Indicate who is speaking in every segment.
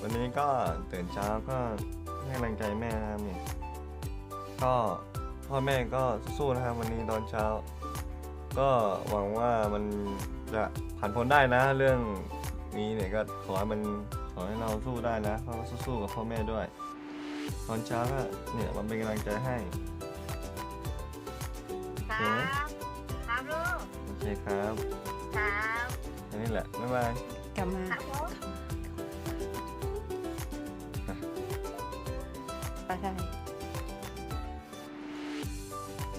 Speaker 1: วันนี้ก็ตื่นเช้าก็ให้กำลังใจแม่นะครับนี่ก็พ่อแม่ก็สู้ๆนะครับ วันนี้ตอนเช้า ก็หวังว่ามันจะผ่านพ้นได้นะ เรื่องนี้เนี่ยก็ขอให้มันขอให้เราสู้ได้นะเพราะว่าสู้ๆกับพ่อแม่ด้วย ตอนเช้าก็เนี่ยมันเป็นกำลังใจให้
Speaker 2: ครับครับลูก
Speaker 1: โอเคครับ
Speaker 2: ครับ
Speaker 1: แค่นี้แหละบ๊ายบาย
Speaker 3: กลับมา
Speaker 2: ครับผม
Speaker 3: ปได้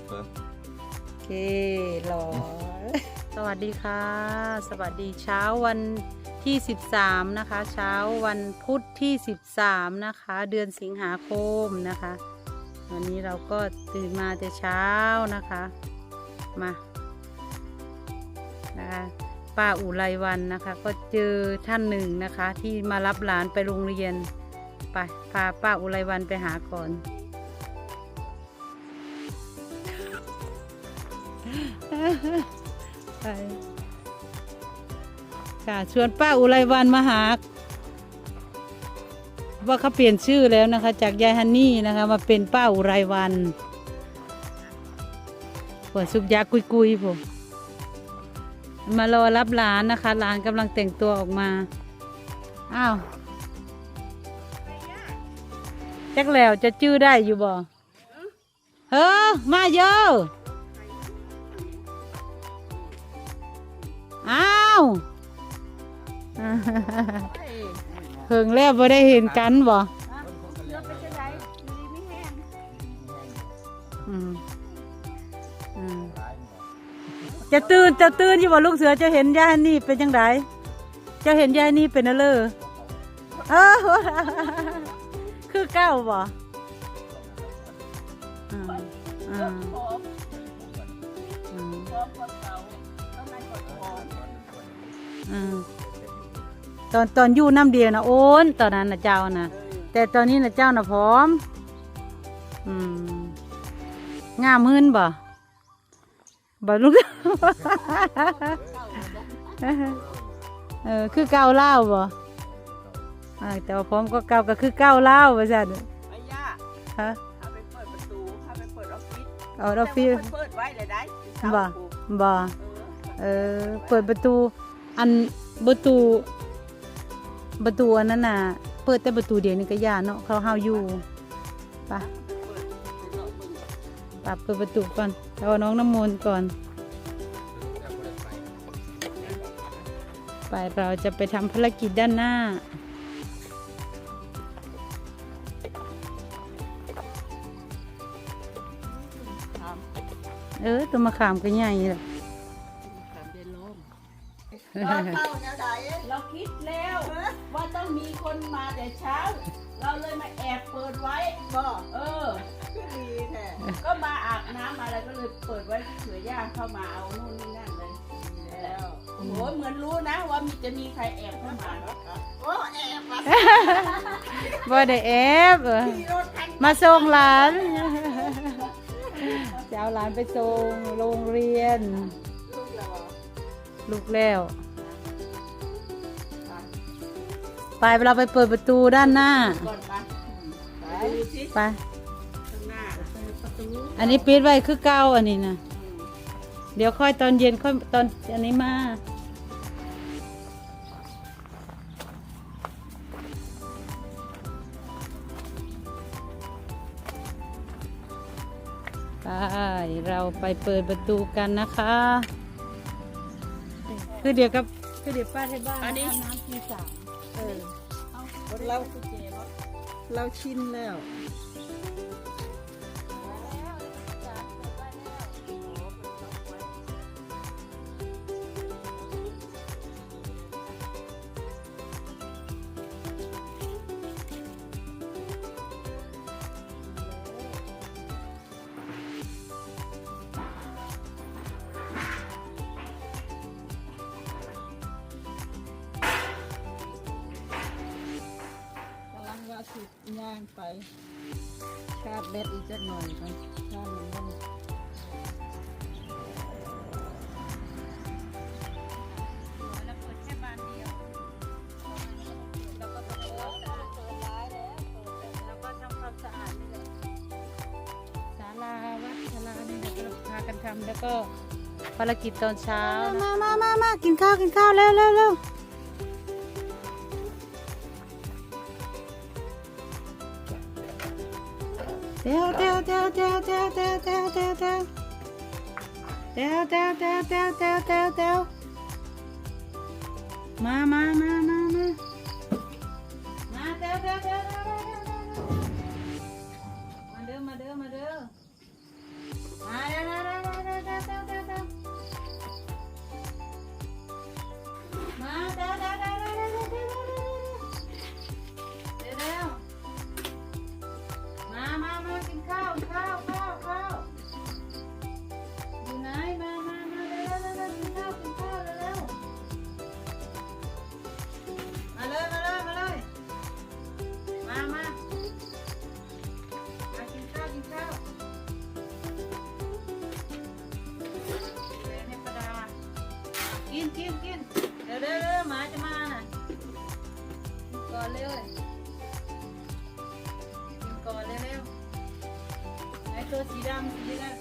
Speaker 1: เฟิร์ส
Speaker 3: โอเครอ สวัสดีค่ะ สวัสดีเช้าวันที่ 13 นะคะ เช้าวันพุธที่ 13 นะคะ เดือนสิงหาคมนะคะ วันนี้เราก็ตื่นมาแต่เช้านะคะ มานะคะป้าอุไรวันนะคะ ก็เจอท่านหนึ่งนะคะ ที่มารับหลานไปโรงเรียน ไปพาป้าอุไรวันไปหาก่อน ไปค่ะชวนป้าอุไรวันมาหา ว่าเขาเปลี่ยนชื่อแล้วนะคะ จากยายฮันนี่นะคะ มาเป็นป้าอุไรวันปวดสุกยากุยกุยๆผมมารอรับหลานนะคะหลานกำลังแต่งตัวออกมา อ้าว จักแล้วจะจื้อได้อยู่บ่เฮ้อมาเยอะอ้าวเพิ่งแล้วบ่ได้เห็นกันบ่
Speaker 2: รถไปเชียงรายมีไม่แห้ง
Speaker 3: อืมอืมจะตื่นจะตื่นอยู่บ่ลูกเสือจะเห็นยายนี่เป็นจังไดจะเห็นยายนี่เป็นอะไรเออ คือเก้าบ่อืมอืม
Speaker 2: อืมพร้อมกับเก่าต้องนั่งกดพร้อม
Speaker 3: อืมตอนตอนอยู่น้ำเดียวนะโอนตอนนั้นนะเจ้านะแต่ตอนนี้นะเจ้านะพร้อม อืมงามมื่นบ่บ่ลูกเออคือเก้าเล่าบ่ เออแต่ว่าพร้อมก็เก้าก็คือเก้าเล่าวว่าซั่น
Speaker 2: ไอ้ย่า
Speaker 3: ฮะ
Speaker 2: เอาไปเปิดประตูเอาไปเปิดออฟฟิศ
Speaker 3: เอาเราฟิ
Speaker 2: แต่ว่าเปิดไว้เลยได้เสา
Speaker 3: บ่
Speaker 2: ผูก
Speaker 3: บ่
Speaker 2: เออ
Speaker 3: เออเปิดประตู อันประตู ประตูอันนั้นน่ะ เปิดแต่ประตูเดียวนี่ก็ย่านเนาะเขาเฮาอยู่ไป
Speaker 2: เปิดเปิดเปิด
Speaker 3: ปรับเปิดประตูก่อนแล้วน้องน้ำมนต์ก่อน ไปเราจะไปทำภารกิจด้านหน้า เออตัวมะขามก็ใหญ่เลย
Speaker 2: ทำเป็นลมเราเข้าแนวใดเราคิดแล้วว่าต้องมีคนมาแต่เช้า เราเลยมาแอบเปิดไว้ก็เออดีแท้ก็มาอาบน้ำมาแล้วก็เลยเปิดไว้เผื่อย่าเข้ามาเอานู่นนี่นั่นเลยแล้วโอ้โหเหมือนรู้นะว่ามีจะมีใครแอบเข้ามาโอ้แอบมา
Speaker 3: บ่ได้แอบเออมาส่งหลานจะ เอาหลานไปส่งโรงเรียนลูกแล้วไปเราไปเปิดประตูด้านหน้า
Speaker 2: ก่อนไปไปดูสิ
Speaker 3: ไป
Speaker 2: ข้างหน้าเปิดประตู
Speaker 3: อันนี้ปิดไว้คือเก้าอันนี้นะ เดี๋ยวค่อยตอนเย็นค่อยตอนอันนี้มา เราไปเปิดประตูกันนะคะ คือเดี๋ยวกับคือเดี๋ยวป้าที่บ้านน้ำทีสามเออ
Speaker 2: เราเราชินแล้ว ชาบเบ็ดอีกจักหน่อยครับ
Speaker 3: ชาบหนึ่งวันกันทำแล้วก็ภารกิจตอนเช้า มามามามากินข้าว กินข้าว เร็วเร็วเร็ว เดวเดวเดวเดวเดวเดวเดวเดวเดวเดวเดวเดวเดวเดวเดวเดวมามามา เร็วกินก่อนเร็วๆไหนตัวสีดำสีดำ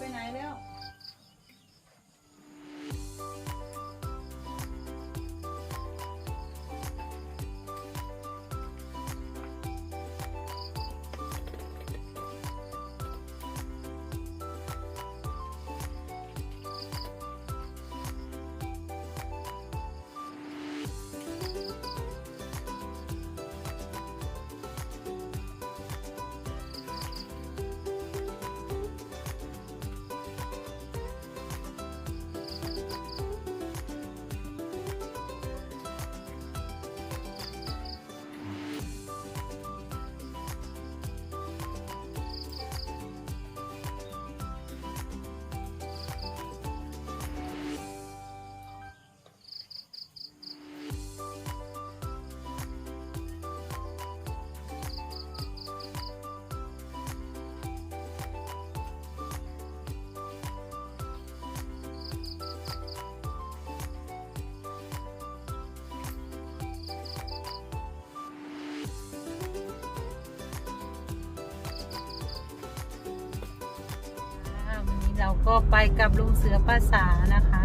Speaker 3: ก็ไปกับลุงเสือป้าสานะคะ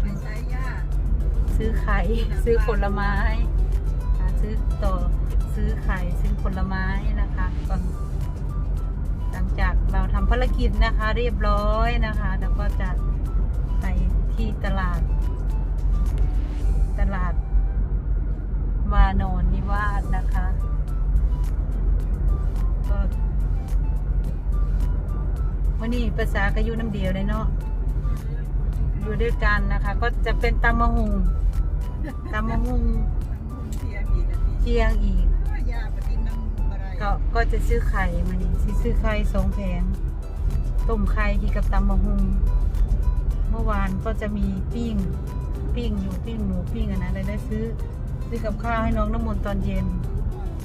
Speaker 2: ไปใช้ย่า
Speaker 3: ซื้อไข่ซื้อผลไม้ค่ะซื้อต่อซื้อไข่ซื้อผลไม้นะคะก่อนหลังจากเราทำภารกิจนะคะ เรียบร้อยนะคะ แล้วก็จะไปที่ตลาด ภาษาก็อยู่น้ำเดียวเลยเนาะอยู่ด้วยกันนะคะ ก็จะเป็นตำมะฮุงตำมะฮุง
Speaker 2: เทียมอีกแล้วนี่
Speaker 3: เจียงอีก
Speaker 2: ย่าไปกินน้ำอะไร
Speaker 3: ก็ก็จะซื้อไข่มานี่สิซื้อไข่สองแผงต้มไข่ที่กับตำมะฮุงเมื่อวานก็จะมีปิ้งปิ้งอยู่ปิ้งหมูปิ้งอะนะเลยได้ซื้อซื้อกับข้าวให้น้องน้ำมนต์ตอนเย็น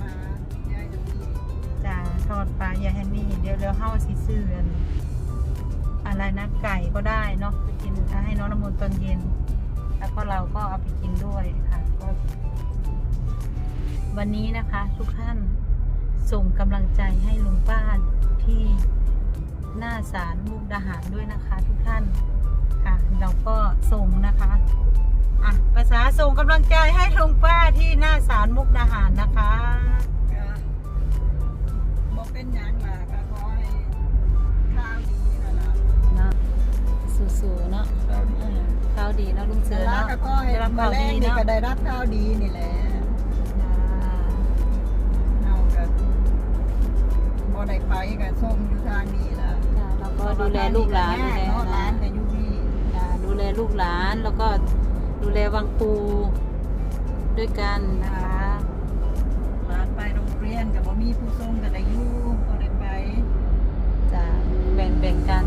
Speaker 2: มายายจะมี
Speaker 3: จะทอดปลายาแฮนนี่เดี๋ยวเดี๋ยวเฮาสิซื้ออัน อะไรนะไก่ก็ได้เนาะไปกินให้น้องน้ำมนต์ตอนเย็น แล้วก็เราก็เอาไปกินด้วยค่ะก็วันนี้นะคะทุกท่านส่งกำลังใจให้ลุงป้าที่หน้าศาลมุกดาหารด้วยนะคะ ทุกท่านค่ะ เราก็ส่งนะคะอะภาษาส่งกำลังใจให้ลุงป้าที่หน้าศาลมุกดาหารนะคะ
Speaker 2: บอกเป็นยัง
Speaker 3: สู่ๆเนาะข้าวดีเนาะลุงเสือเนาะ
Speaker 2: ล้วก็ให้
Speaker 3: ได้รับ
Speaker 2: มา
Speaker 3: ข้าว
Speaker 2: แร
Speaker 3: ดี
Speaker 2: กนี่
Speaker 3: เนาะ
Speaker 2: ก็ได้รับข้าวดีนี่แหละเอากับ่ได้ไปก็ส่งอยู่ทางนี้ล้
Speaker 3: วแล้วก็ดูแลลูกหลานดูแล
Speaker 2: เาหลานะนยู่
Speaker 3: นี่ดูแลลูกหลานแล้วก็ดูแลวังปูด้วยกันนะคะ
Speaker 2: หลานไปโรงเรียนกับ่มีผู้ส้มกับด้ยู่ก็ได้ไป
Speaker 3: จะแบ่งแบ่งกัน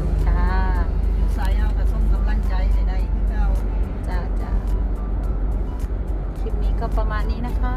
Speaker 3: ก็ประมาณนี้นะคะ